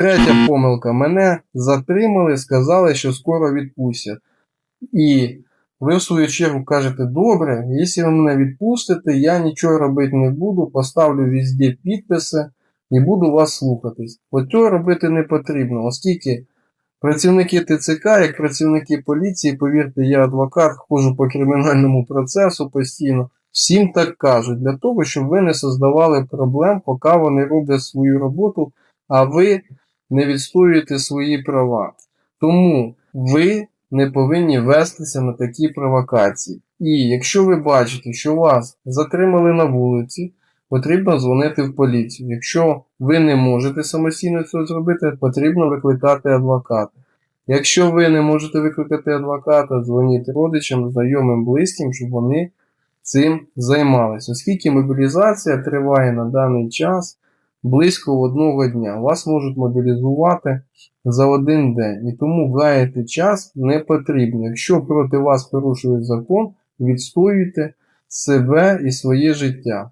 Третя помилка. Мене затримали, сказали, що скоро відпустять. І ви в свою чергу кажете, добре, якщо ви мене відпустите, я нічого робити не буду, поставлю везде підписи і буду вас слухатись. От цього робити не потрібно, оскільки працівники ТЦК, як працівники поліції, повірте, я адвокат, ходжу по кримінальному процесу постійно. Всім так кажуть, для того, щоб ви не создавали проблем, поки вони роблять свою роботу, а ви не відстоюєте свої права. Тому ви не повинні вестися на такі провокації. І якщо ви бачите, що вас затримали на вулиці, потрібно дзвонити в поліцію. Якщо ви не можете самостійно цього зробити, потрібно викликати адвоката. Якщо ви не можете викликати адвоката, дзвоніть родичам, знайомим, близьким, щоб вони цим займалися. Оскільки мобілізація триває на даний час близько одного дня, вас можуть мобілізувати за один день. І тому гаяти час не потрібно. Якщо проти вас порушують закон, відстоюйте себе і своє життя.